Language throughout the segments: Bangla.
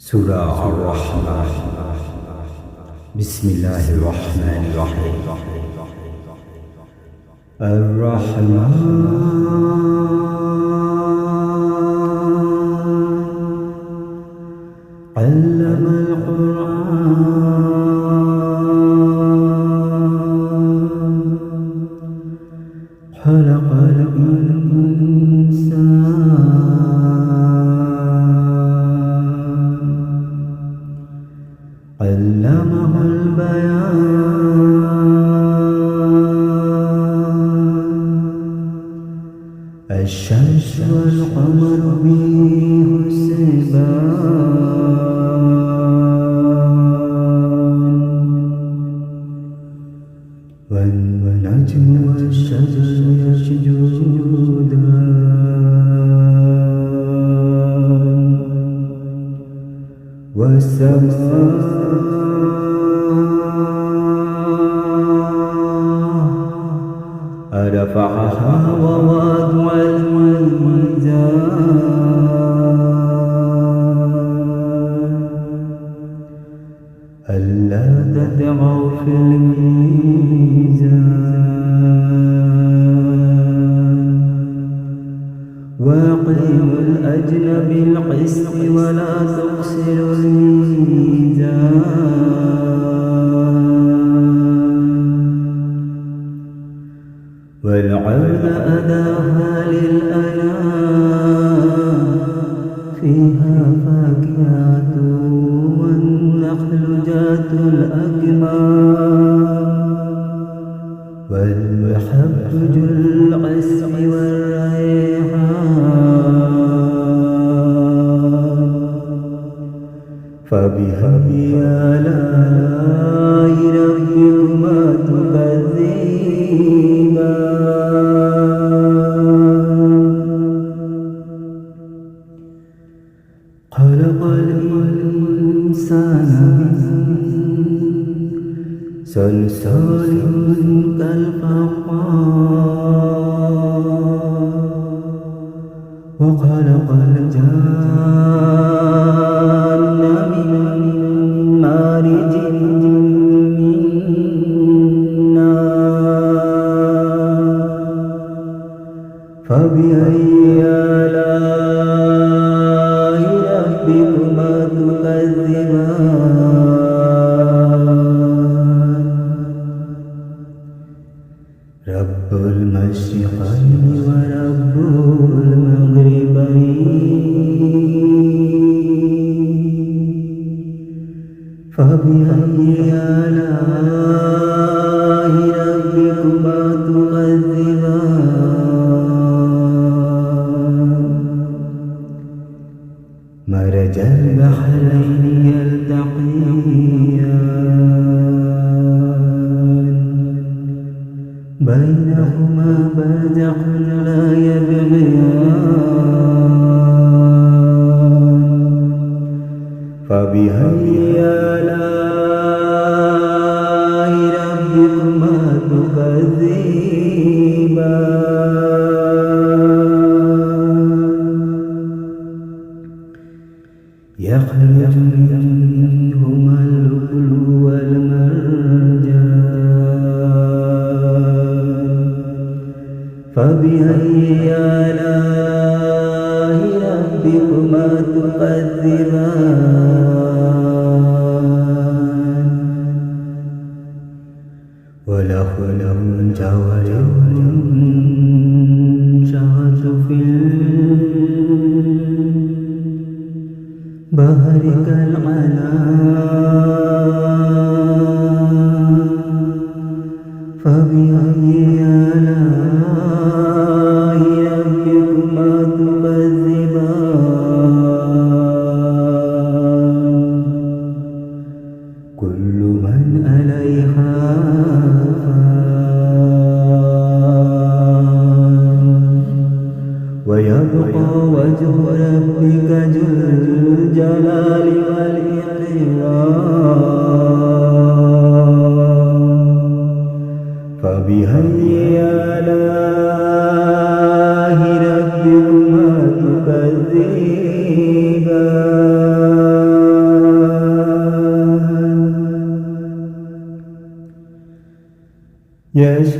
سورة الرحمن. بسم الله الرحمن الرحيم. الرحمن الشمس والقمر به سباق ألا تطغوا في الميزان. وأقيموا الأجل بالقسط ولا تقصروا فبأي آلاء ربكما تكذبان خلق الإنسان من صلصال فبأي آلاء بينهما برزخ لا يبغيان. فبأي ربكما تكذبان وله الجوار وجه ربك جل الجلال والإكرام. فبأي آلاء ربكما تكذبان؟ يشفى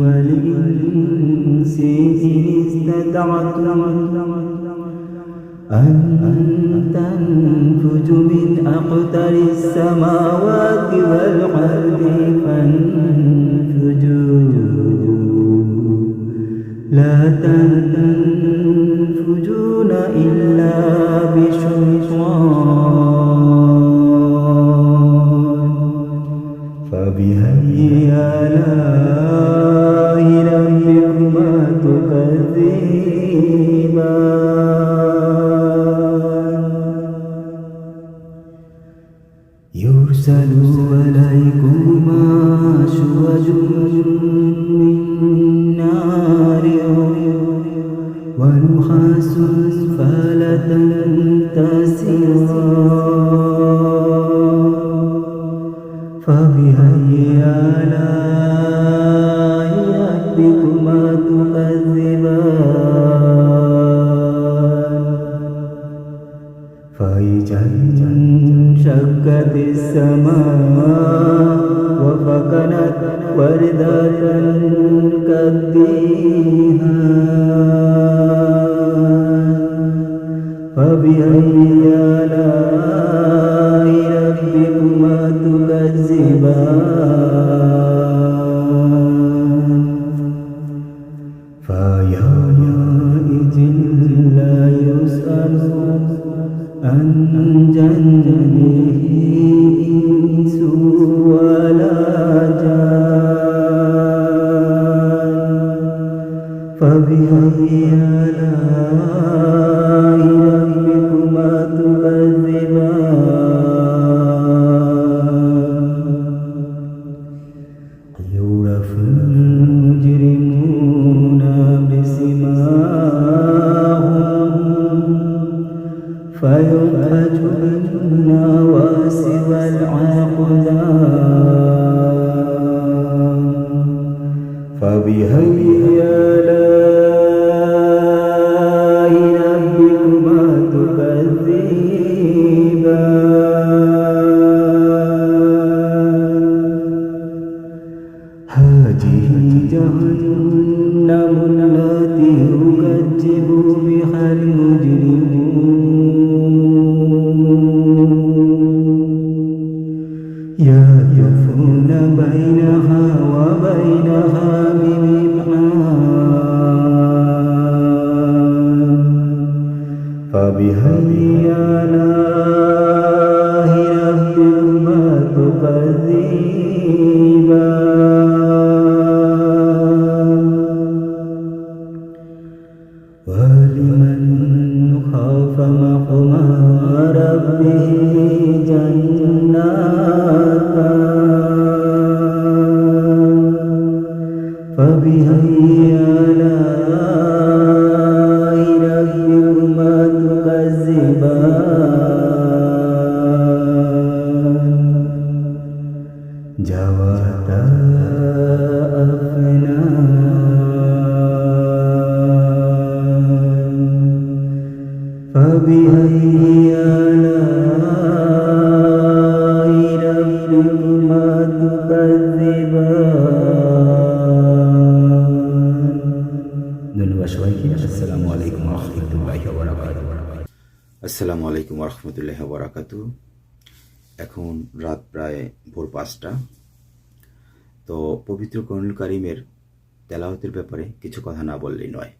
والإنس إن أن تنفج من أقدر السماوات والأرض فانفجوا. لا تنفجون يرسل عليكما شوج من تكذبان dengan রহমতুল্লাহ বরাকাতু এখন রাত প্রায় ভোর পাঁচটা। তো পবিত্র করুল কারিমের তেলাওয়াতের ব্যাপারে কিছু কথা না বললেই নয়।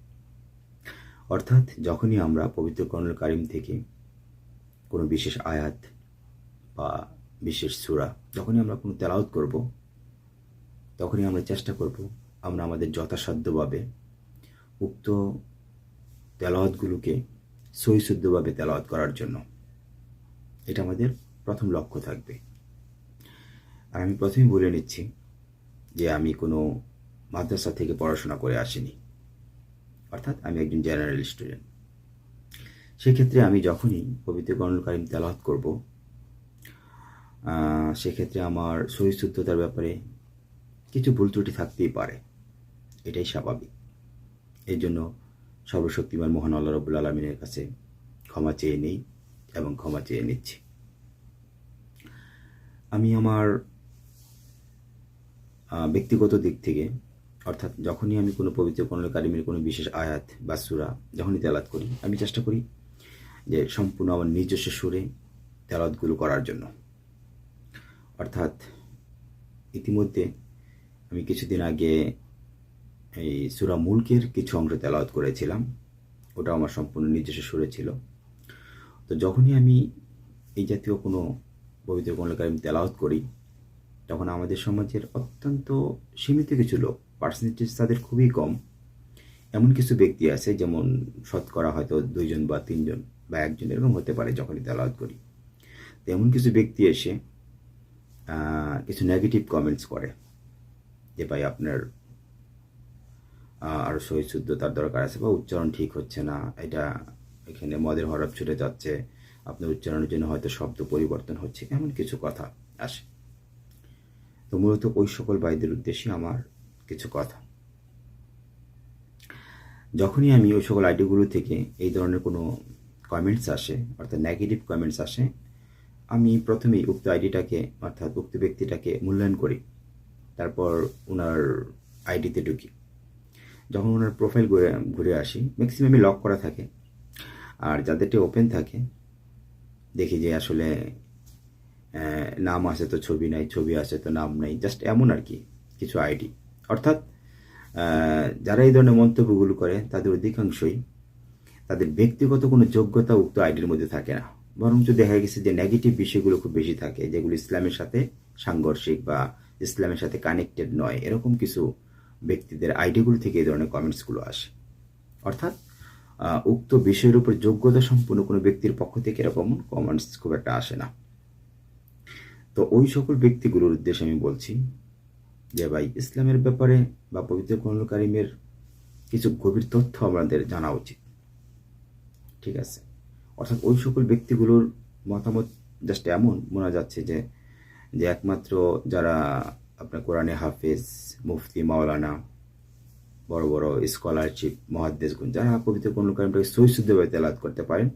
অর্থাৎ যখনই আমরা পবিত্র করুল কারিম থেকে কোনো বিশেষ আয়াত বা বিশেষ সূরা যখনই আমরা কোনো তেলাওয়াত করব, তখনই আমরা চেষ্টা করব আমরা আমাদের যথাসাধ্যভাবে উক্ত তেলাওয়াতগুলোকে সহিশুদ্ধভাবে তেলাওয়াত করার জন্য। এটা আমাদের প্রথম লক্ষ্য থাকবে। আর আমি প্রথমেই বলে নিচ্ছি যে আমি কোনো মাদ্রাসা থেকে পড়াশোনা করে আসিনি। অর্থাৎ আমি একজন জেনারেল স্টুডেন্ট। সেক্ষেত্রে আমি যখনই পবিত্র গণল কারিম তেলাওয়াত করব সেক্ষেত্রে আমার সহিশুদ্ধতার ব্যাপারে কিছু ভুল ত্রুটি থাকতেই পারে। এটাই স্বাভাবিক। এর জন্য সর্বশক্তিমান মহান আল্লাহ রবুল আলমিনের কাছে ক্ষমা চেয়ে নেই। এবং ক্ষমা চেয়ে নিচ্ছি। আমি আমার ব্যক্তিগত দিক থেকে, অর্থাৎ যখনই আমি কোনো পবিত্র কোনো কারিমের কোনো বিশেষ আয়াত বা সুরা যখনই তেলাত করি, আমি চেষ্টা করি যে সম্পূর্ণ আমার নিজস্ব সুরে তেলাতগুলো করার জন্য। অর্থাৎ ইতিমধ্যে আমি কিছুদিন আগে এই সুরা মুলকের কিছু অংশ তেলাওয়াত করেছিলাম। ওটা আমার সম্পূর্ণ নিজস্ব সুরে ছিল। তো যখনই আমি এই জাতীয় কোনো পবিত্র কোনো কারিম তেলাওয়াত করি তখন আমাদের সমাজের অত্যন্ত সীমিত কিছু লোক পার্সেন্টেজ তাদের খুবই কম। এমন কিছু ব্যক্তি আছে যেমন শতকরা হয়তো দুইজন বা তিনজন বা একজন এরকম হতে পারে যখনই তেলাওয়াত করি। তো এমন কিছু ব্যক্তি এসে কিছু নেগেটিভ কমেন্টস করে যে ভাই আপনার আহ, আরও সহিশুদ্ধতার দরকার আছে বা উচ্চারণ ঠিক হচ্ছে না এটা এখানে মদের হরফ ছুটে যাচ্ছে। আপনার উচ্চারণের জন্য হয়তো শব্দ পরিবর্তন হচ্ছে, এমন কিছু কথা আসে। তো মূলত ওই সকল বাইদের উদ্দেশ্যে আমার কিছু কথা। যখনই আমি ওই সকল আইডিগুলো থেকে এই ধরনের কোনো কমেন্টস আসে, অর্থাৎ নেগেটিভ কমেন্টস আসে, আমি প্রথমেই উক্ত আইডিটাকে, অর্থাৎ উক্ত ব্যক্তিটাকে মূল্যায়ন করি। তারপর ওনার আইডিতে ঢুকি। যখন ওনার প্রোফাইল ঘুরে ঘুরে আসি ম্যাক্সিমামই লক করা থাকে। আর যাদেরটা ওপেন থাকে, দেখি যে আসলে নাম আছে তো ছবি নাই, ছবি আছে তো নাম নাই জাস্ট এমন আর কি, কিছু আইডি অর্থাৎ যারা এই ধরনের মন্তব্যগুলো করে, তাদের অধিকাংশই তাদের ব্যক্তিগত কোনো যোগ্যতা উক্ত আইডির মধ্যে থাকে না। বরঞ্চ দেখা গেছে যে নেগেটিভ বিষয়গুলো খুব বেশি থাকে, যেগুলো ইসলামের সাথে সাংঘর্ষিক বা ইসলামের সাথে কানেক্টেড নয়, এরকম কিছু ব্যক্তিদের আইডিগুলো থেকে এই ধরনের কমেন্টসগুলো আসে। অর্থাৎ উক্ত বিষয়ের উপর যোগ্যতা সম্পন্ন কোনো ব্যক্তির পক্ষ থেকে এরকম কমেন্টস খুব একটা আসে না। তো ওই সকল ব্যক্তিগুলোর উদ্দেশ্যে আমি বলছি যে ভাই, ইসলামের ব্যাপারে বা পবিত্র কোরআন কারিমের কিছু গভীর তথ্য আমাদের জানা উচিত। ঠিক আছে? অর্থাৎ ওই সকল ব্যক্তিগুলোর মতামত জাস্ট এমন মনে যাচ্ছে যে যে একমাত্র যারা আপনার কোরআনে হাফেজ, মুফতি, মাওলানা বড় বড় স্কলারশিপ মহাদ্দেশগুণ যারা পবিত্র কোন কারিমটাকে সহিশুদ্ধভাবে তেলাত করতে পারেন।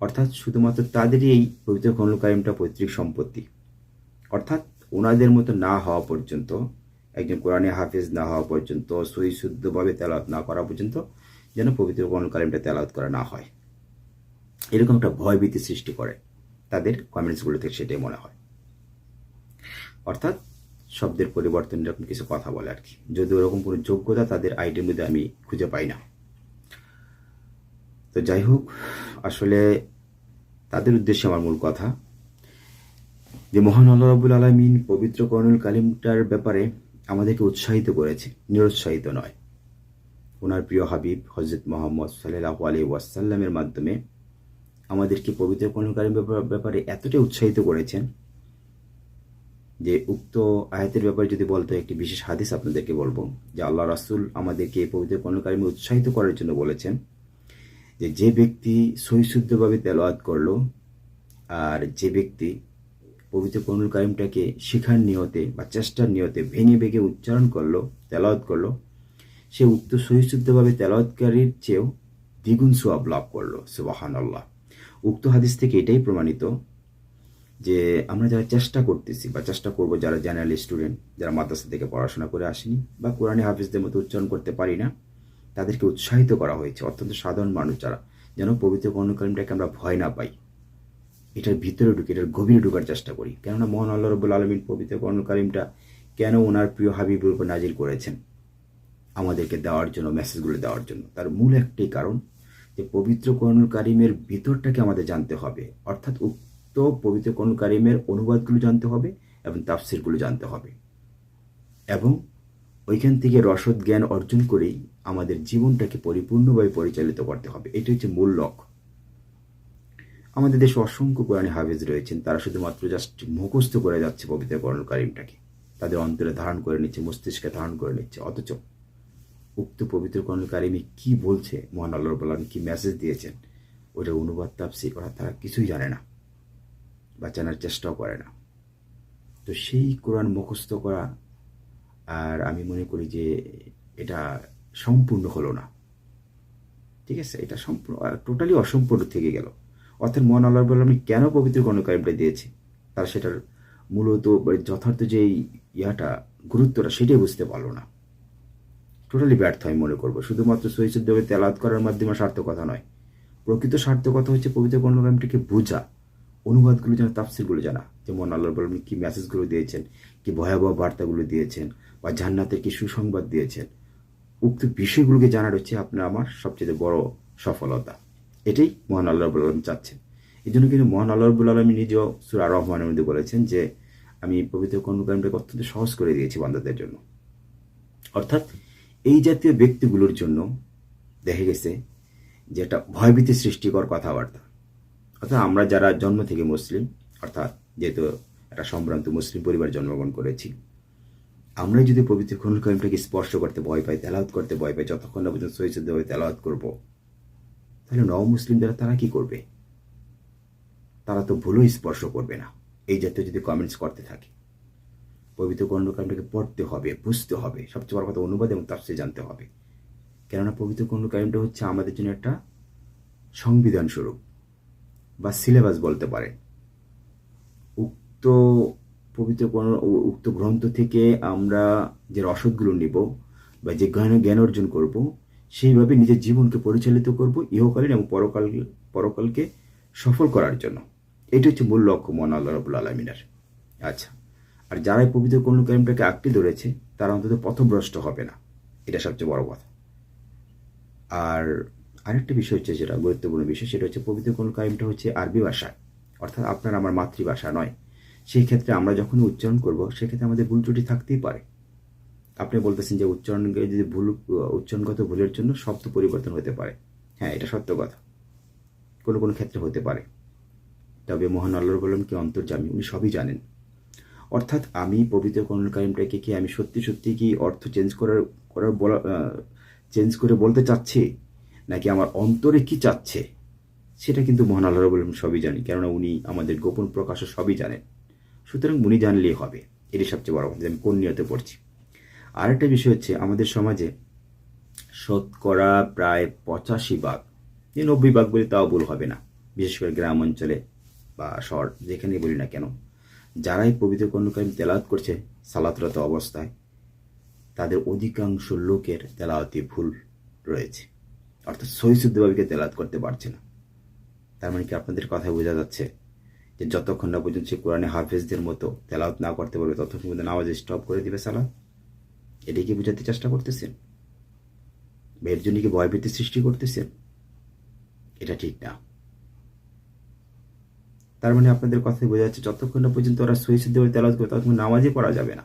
অর্থাৎ শুধুমাত্র তাদেরই এই পবিত্র কোন কারিমটা পৈতৃক সম্পত্তি। অর্থাৎ ওনাদের মতো না হওয়া পর্যন্ত, একজন কোরআনে হাফেজ না হওয়া পর্যন্ত সহিশুদ্ধভাবে তেলাওয়াত না করা পর্যন্ত যেন পবিত্র কোন কারিমটা তেলাওয়াত করা না হয়। এরকম একটা ভয়ভীতি সৃষ্টি করে তাদের কমেন্টসগুলো থেকে সেটাই মনে হয়। অর্থাৎ শব্দের পরিবর্তন এরকম কিছু কথা বলে আর কি। যদি ওরকম কোনো যোগ্যতা তাদের আইডির মধ্যে আমি খুঁজে পাই না। তো যাই হোক, আসলে তাদের উদ্দেশ্যে আমার মূল কথা। যে মহান আল্লাহ রাবুল আলমিন পবিত্র কর্নুল কালিমটার ব্যাপারে আমাদেরকে উৎসাহিত করেছে, নিরুৎসাহিত নয়। ওনার প্রিয় হাবিব হজরত মোহাম্মদ সাল্লাহ আলী ওয়াসাল্লামের মাধ্যমে আমাদেরকে পবিত্র কর্নুল কালিম ব্যাপারে এতটাই উৎসাহিত করেছেন যে উক্ত আয়াতের ব্যাপারে যদি বলতো একটি বিশেষ হাদিস আপনাদেরকে বলব, যে আল্লাহ রাসুল আমাদেরকে এই পবিত্র কর্ণকারিমে উৎসাহিত করার জন্য বলেছেন যে যে ব্যক্তি সহিশুদ্ধভাবে তেলাওয়াত করল, আর যে ব্যক্তি পবিত্র কর্নুল কারিমটাকে শিখার নিয়তে বা চেষ্টার নিয়তে ভেঙে ভেঙে উচ্চারণ করল, তেলাওয়াত করল, সে উক্ত সহিশুদ্ধভাবে তেলাওয়াতকারীর চেয়েও দ্বিগুণ সোয়াব লাভ করল সুবাহান আল্লাহ উক্ত হাদিস থেকে এটাই প্রমাণিত যে আমরা যারা চেষ্টা করতেছি বা চেষ্টা করব যারা জেনারেল স্টুডেন্ট যারা মাদ্রাসা থেকে পড়াশোনা করে আসেনি বা কোরআনে হাফিজদের মতো উচ্চারণ করতে পারি না, তাদেরকে উৎসাহিত করা হয়েছে। অত্যন্ত সাধারণ মানুষ যারা, যেন পবিত্র কর্ণকালীমটাকে আমরা ভয় না পাই। এটার ভিতরে ঢুকে, এটার গভীরে ঢুকার চেষ্টা করি। কেননা মোহন আল্লাহ রবুল আলমিন পবিত্র কর্ণকালীমটা কেন ওনার প্রিয় হাবিবের উপর নাজিল করেছেন? আমাদেরকে দেওয়ার জন্য, মেসেজগুলো দেওয়ার জন্য। তার মূল একটাই কারণ যে পবিত্র কোরআনুল কারিমের ভিতরটাকে আমাদের জানতে হবে। অর্থাৎ উক্ত পবিত্র কোরআনুল কারিমের অনুবাদগুলো জানতে হবে এবং তাফসিরগুলো জানতে হবে। এবং ওইখান থেকে রসদ, জ্ঞান অর্জন করেই আমাদের জীবনটাকে পরিপূর্ণভাবে পরিচালিত করতে হবে। এটা হচ্ছে মূল লক্ষ্য। আমাদের দেশে অসংখ্য কোরআনী হাফেজ রয়েছেন। তারা শুধুমাত্র জাস্ট মুখস্থ করে যাচ্ছে পবিত্র কোরআন কারিমটাকে। তাদের অন্তরে ধারণ করে নিচ্ছে, মস্তিষ্কে ধারণ করে নিচ্ছে। অথচ উক্ত পবিত্র কোরআন কারিমে কি বলছে, মহান আল্লাহ আলামিন কি মেসেজ দিয়েছেন ওটা অনুবাদ তাপসি ওরা তারা কিছুই জানে না। বা জানার চেষ্টাও করে না। তো সেই কোরআন মুখস্থ করা আর আমি মনে করি যে এটা সম্পূর্ণ হলো না। ঠিক আছে? এটা সম্পূর্ণ টোটালি অসম্পূর্ণ থেকে গেল। অর্থাৎ মন আল্লাহ রব্বুল আমি কেন পবিত্র কোরআন কারিমটা দিয়েছে? তারা সেটার মূলত যথার্থ যে ইয়াটা, গুরুত্বটা সেটাই বুঝতে পারল না। টোটালি ব্যর্থ আমি মনে করব। শুধুমাত্র সহিসুদ্দেবে তেলাত করার মাধ্যমে সার্থকতা নয়। প্রকৃত সার্থকতা হচ্ছে পবিত্র কর্মকামটিকে বোঝা। অনুবাদগুলো জানা তাফসিরগুলো জানা। যেমন আল্লাহ বলবেন কি মেসেজগুলো দিয়েছেন, কি ভয়াবহ বার্তাগুলো দিয়েছেন, বা জান্নাতের কি সুসংবাদ দিয়েছেন। উক্ত বিষয়গুলোকে জানার হচ্ছে আপনার আমার সবচেয়ে বড় সফলতা। এটাই মহান আল্লাহ রব্বুল আলম চাচ্ছেন। এই জন্য কিন্তু মহান আল্লাহ রব্বুল আলমী নিজেও সুরা রহমানের মধ্যে বলেছেন যে, আমি পবিত্র কর্মকামটাকে অত্যন্ত সহজ করে দিয়েছি বান্দাদের জন্য। অর্থাৎ এই জাতীয় ব্যক্তিগুলোর জন্য দেখা গেছে যে একটা ভয়ভীতি সৃষ্টিকর কথাবার্তা। অর্থাৎ আমরা যারা জন্ম থেকে মুসলিম, অর্থাৎ যেহেতু একটা সম্ভ্রান্ত মুসলিম পরিবার জন্মগ্রহণ করেছি আমরা যদি পবিত্র খুনুল কারিমটাকে স্পর্শ করতে ভয় পাই, তেলাওয়াত করতে ভয় পাই, যতক্ষণ না পর্যন্ত সহিশুদ্ধভাবে তেলাওয়াত করব, তাহলে নব মুসলিম যারা তারা কি করবে? তারা তো ভুলও স্পর্শ করবে না। এই জাতীয় যদি কমেন্টস করতে থাকে, পবিত্র কর্ণকাণ্ডকে পড়তে হবে, বুঝতে হবে, সবচেয়ে বড় কথা অনুবাদ এবং তার জানতে হবে। কেননা পবিত্র কর্ণকাণ্ডটা হচ্ছে আমাদের জন্য একটা সংবিধান স্বরূপ। বা সিলেবাস বলতে পারে। উক্ত পবিত্র উক্ত গ্রন্থ থেকে আমরা যে রসদগুলো নিব বা যে জ্ঞান জ্ঞান অর্জন করব, সেইভাবে নিজের জীবনকে পরিচালিত করব ইহকালীন এবং পরকাল, পরকালকে সফল করার জন্য। এটি হচ্ছে মূল লক্ষ্য মন আল্লাহ রবুল আলমিনের। আচ্ছা আর যারা এই পবিত্র কোন কারিমটাকে আঁকড়ে ধরেছে, তারা অন্তত পথভ্রষ্ট হবে না। এটা সবচেয়ে বড় কথা। আর আরেকটা বিষয় হচ্ছে যেটা গুরুত্বপূর্ণ বিষয়, সেটা হচ্ছে পবিত্র কোন কারিমটা হচ্ছে আরবি ভাষা অর্থাৎ আপনার আমার মাতৃভাষা নয়। সেই ক্ষেত্রে আমরা যখন উচ্চারণ করব, সেক্ষেত্রে আমাদের ভুল ত্রুটি থাকতেই পারে। আপনি বলতেছেন যে উচ্চারণ, যদি ভুল, উচ্চারণগত ভুলের জন্য শব্দ পরিবর্তন হতে পারে। হ্যাঁ এটা সত্য কথা। কোনো কোনো ক্ষেত্রে হতে পারে। তবে মহান আল্লাহর বললাম কি অন্তর্জামী উনি সবই জানেন। অর্থাৎ আমি পবিত্র করুণ কারিমটাকে কি আমি সত্যি সত্যি কি অর্থ চেঞ্জ করার করার বলা চেঞ্জ করে বলতে চাচ্ছি? নাকি আমার অন্তরে কি চাচ্ছে? সেটা কিন্তু মহান আল্লাহ বললাম সবই জানি কেননা উনি আমাদের গোপন প্রকাশ সবই জানেন। সুতরাং উনি জানলেই হবে, এটি সবচেয়ে বড় কথা যে আমি কোন নিয়তে পড়ছি। আরেকটা বিষয় হচ্ছে, আমাদের সমাজে শতকরা প্রায় পঁচাশি ভাগ, যে নব্বই ভাগ বলে তাও ভুল হবে না, বিশেষ করে গ্রাম অঞ্চলে বা শহর যেখানেই বলি না কেন। যারাই পবিত্র কর্ণকারী তেলাওয়াত করছে, সালাতরত অবস্থায়, তাদের অধিকাংশ লোকের তেলাওয়াতি ভুল রয়েছে। অর্থাৎ সহিশুদ্ধভাবে তেলাত করতে পারছে না। তার মানে কি আপনাদের কথা বোঝা যাচ্ছে যে যতক্ষণ না পর্যন্ত সে কোরআনে হাফেজদের মতো তেলাওয়াত না করতে পারবে, ততক্ষণ পর্যন্ত নামাজ স্টপ করে দিবে সালাত? এটাই কি বোঝাতে চেষ্টা করতেছেন? এর জন্য কি ভয়ভীতি সৃষ্টি করতেছেন? এটা ঠিক না। তার মানে আপনাদের কথাই বোঝা যাচ্ছে যতক্ষণ না পর্যন্ত ওরা সহিশুদ্ধভাবে তেলাওয়াত করবে ততক্ষণ নামাজই পড়া যাবে না।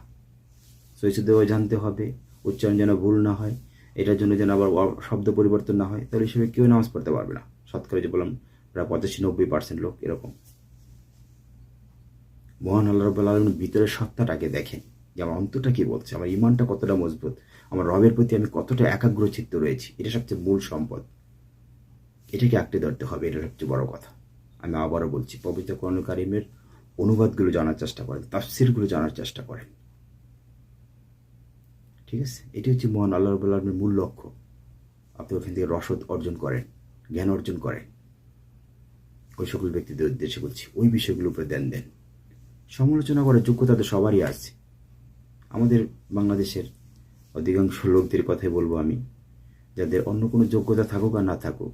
সহিশুদ্ধভাবে জানতে হবে, উচ্চারণ যেন ভুল না হয় এটার জন্য যেন আবার শব্দ পরিবর্তন না হয়, তাহলে হিসেবে কেউ নামাজ পড়তে পারবে না। শতকরা যে বললাম, প্রায় পঁচাশি, নব্বই পার্সেন্ট লোক এরকম। মহান আল্লাহ রব্বুল আলমের ভিতরের সত্তাটাকে দেখেন। যে আমার অন্তরটা কি বলছে? আমার ইমানটা কতটা মজবুত? আমার রবের প্রতি আমি কতটা একাগ্র চিত্ত রয়েছি? এটা সবচেয়ে মূল সম্পদ। এটাকে আঁকড়ে ধরতে হবে, এটা সবচেয়ে বড় কথা। আমি আবারও বলছি, পবিত্র করণ কারিমের অনুবাদগুলো জানার চেষ্টা করেন, তাফসিরগুলো জানার চেষ্টা করেন। ঠিক আছে? এটি হচ্ছে মহান আল্লাহ রবুল্লা আলমের মূল লক্ষ্য। আপনি ওখান থেকে রসদ অর্জন করেন, জ্ঞান অর্জন করেন। ওই সকল ব্যক্তিদের উদ্দেশ্যে বলছি, ওই বিষয়গুলোর উপরে দেন দেন। সমালোচনা করার যোগ্যতা তো সবারই আছে। আমাদের বাংলাদেশের অধিকাংশ লোকদের কথাই বলব আমি, যাদের অন্য কোনো যোগ্যতা থাকুক আর না থাকুক